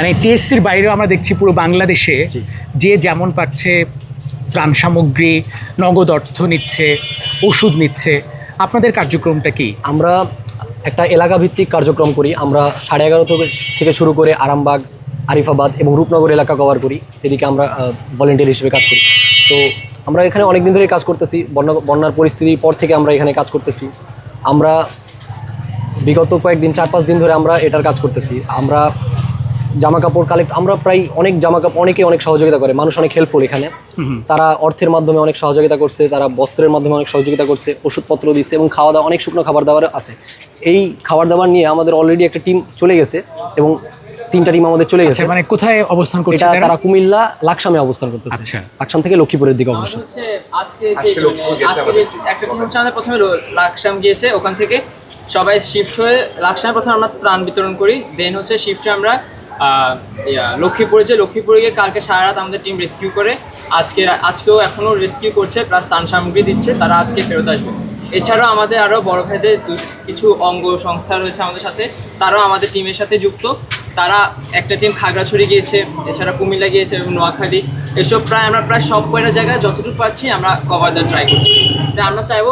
মানে টিএসসির বাইরেও আমরা দেখছি পুরো বাংলাদেশে যে যেমন পাচ্ছে ত্রাণ সামগ্রী নগদ অর্থ নিচ্ছে ওষুধ নিচ্ছে। আপনাদের কার্যক্রমটা কি? আমরা একটা এলাকা ভিত্তিক কার্যক্রম করি। আমরা সাড়ে এগারো থেকে থেকে শুরু করে আরামবাগ আরিফাবাদ এবং রূপনগর এলাকা কভার করি। এদিকে আমরা ভলেন্টিয়ার হিসেবে কাজ করি। তো আমরা এখানে অনেক দিন ধরেই কাজ করতেছি। বন্যা বন্যার পরিস্থিতির পর থেকে আমরা এখানে কাজ করতেছি। আমরা বিগত কয়েকদিন চার পাঁচ দিন ধরে আমরা এটার কাজ করতেছি। আমরা জামা কাপড় কালেক্ট আমরা প্রায় অনেক জামা কাপড় অনেকে অনেক সহযোগিতা করে মানুষ অনেক হেল্পফুল এখানে। তারা অর্থের মাধ্যমে অনেক সহযোগিতা করছে তারা বস্ত্রের মাধ্যমে অনেক সহযোগিতা করছে ওষুধপত্র দিচ্ছে এবং খাওয়া দাওয়া অনেক শুকনো খাবার দাবার আছে। এই খাবার দাবার নিয়ে আমাদের অলরেডি একটা টিম চলে গেছে এবং তিনটা টিম আমাদের চলে গেছে। আচ্ছা মানে কোথায় অবস্থান করছে এটা তারা? কুমিল্লা লাকসামে অবস্থান করতেছে। আচ্ছা। লাকসাম থেকে লক্ষ্মীপুরের দিকে অবস্থান। হচ্ছে আজকে যে আজকে যে একটা টিম হচ্ছে আমাদের প্রথমে লাকসাম গিয়েছে ওখান থেকে সবাই শিফট হয়ে লাকসামে প্রথমে আমরা প্রাণ বিতরণ করি দেন হচ্ছে শিফটে আমরা লক্ষ্মীপুরে যে লক্ষ্মীপুরে গিয়ে কালকে সারা রাত আমাদের টিম রেস্কিউ করে, আজকে আজকেও এখনও রেস্কিউ করছে প্লাস ত্রাণ সামগ্রী দিচ্ছে, তারা আজকে ফেরত আসবে। এছাড়াও আমাদের আরও বড় ভাইদের কিছু অঙ্গ সংস্থা রয়েছে আমাদের সাথে, তারাও আমাদের টিমের সাথে যুক্ত। তারা একটা টিম খাগড়াছড়ি গিয়েছে, এছাড়া কুমিল্লা গিয়েছে, এবং নোয়াখালী। এসব প্রায় আমরা প্রায় সব কয়টা জায়গায় যতটুকু পারছি আমরা কভার দেওয়ার ট্রাই করছি। তাই আমরা চাইব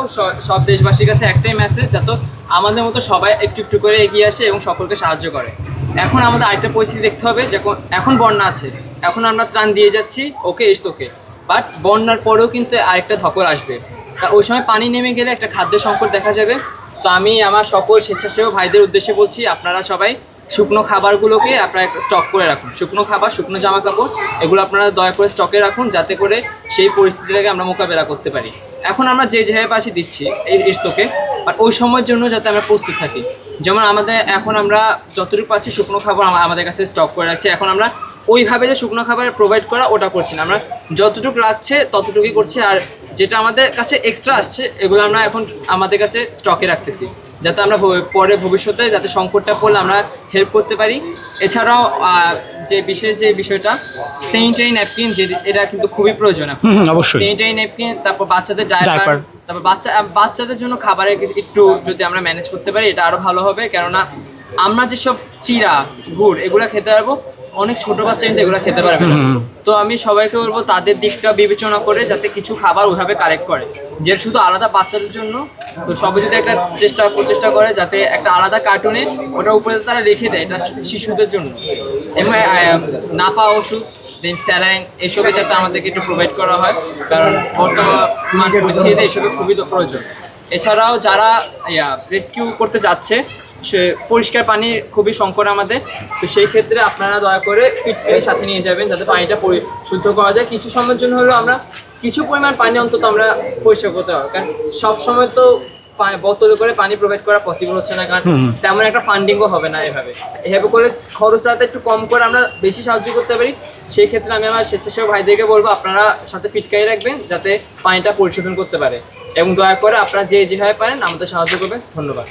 সব দেশবাসীর কাছে একটাই মেসেজ যাতে আমাদের মতো সবাই একটু একটু করে এগিয়ে আসে এবং সকলকে সাহায্য করে। এখন আমাদের আরেকটা পরিস্থিতি দেখতে হবে যখন এখন বন্যা আছে। এখন আমরা ত্রাণ দিয়ে যাচ্ছি, ওকে ইটস ওকে বাট বন্যার পরেও কিন্তু আরেকটা ধকল আসবে। ওই সময় পানি নেমে গেলে একটা খাদ্য সংকট দেখা যাবে। তো আমি আমার সকল স্বেচ্ছাসেবক ভাইদের উদ্দেশ্যে বলছি, আপনারা সবাই শুকনো খাবারগুলোকে আপনারা স্টক করে রাখুন। শুকনো খাবার, শুকনো জামা কাপড় এগুলো আপনারা দয়া করে স্টকে রাখুন, যাতে করে সেই পরিস্থিতিটাকে আমরা মোকাবেলা করতে পারি। এখন আমরা যে যেভাবে পাশে দিচ্ছি, এই ইটসোকে বাট ওই সময়ের জন্য যাতে আমরা প্রস্তুত থাকি। যেমন আমাদের এখন আমরা যতটুকু পাচ্ছি শুকনো খাবার আমাদের কাছে স্টক করে রাখছি। এখন আমরা ওইভাবে যে শুকনো খাবার প্রোভাইড করা ওটা করছি না। আমরা যতটুকু লাগছে ততটুকুই করছি। আর যেটা আমাদের কাছে এক্সট্রা আসছে এগুলো আমরা এখন আমাদের কাছে স্টকে রাখতেছি। যাতে আমরা পরে ভবিষ্যতে যাতে সংকটটা পড়লে আমরা হেল্প করতে পারি। এছাড়াও যে বিশেষ যে বিষয়টা স্যানিটারি ন্যাপকিন যে এটা কিন্তু খুবই প্রয়োজন অবশ্যই। স্যানিটারি ন্যাপকিন তারপর বাচ্চাদের। ডায়াপার তারপর বাচ্চা বাচ্চাদের জন্য খাবারের একটু যদি আমরা ম্যানেজ করতে পারি, এটা আরও ভালো হবে। কেননা আমরা যেসব চিরা গুড়, এগুলো খেতে পারব। অনেক ছোট বাচ্চা কিন্তু এগুলো খেতে পারবে তো আমি সবাইকে বলব, তাদের দিকটা বিবেচনা করে যাতে কিছু খাবার ওইভাবে কালেক্ট করে। যে শুধু আলাদা বাচ্চাদের জন্য, তো সবাই যদি একটা চেষ্টা, প্রচেষ্টা করে যাতে একটা আলাদা কার্টুনে ওটার উপরে তারা রেখে দেয়, এটা শিশুদের জন্য। এবং নাপা ওষুধ দেন স্যালাইন এসবে যাতে আমাদেরকে একটু প্রোভাইড করা হয়। কারণ বর্তমান পরিস্থিতিতে এসবের খুবই প্রয়োজন। এছাড়াও যারা রেস্কিউ করতে যাচ্ছে সে পরিষ্কার পানির খুবই সংকট আমাদের তো সেই ক্ষেত্রে আপনারা দয়া করে ফিটকারি সাথে নিয়ে যাবেন যাতে পানিটা শুদ্ধ করা যায়। কিছু সময়ের জন্য হলেও আমরা কিছু পরিমাণ পানি অন্তত আমরা পরিষ্কার করতে পারব। কারণ সবসময় তো বোতলে করে পানি প্রোভাইড করা পসিবল হচ্ছে না কারণ তেমন একটা ফান্ডিংও হবে না এভাবে। এভাবে করে খরচ যাতে একটু কম করে আমরা বেশি সাহায্য করতে পারি সেই ক্ষেত্রে আমি আমার স্বেচ্ছাসেবক ভাইদেরকে বলব আপনারা সাথে ফিটকারি রাখবেন যাতে পানিটা পরিশোধন করতে পারে। এবং দয়া করে আপনারা যে যেভাবে পারেন আমাদের সাহায্য করবেন। ধন্যবাদ।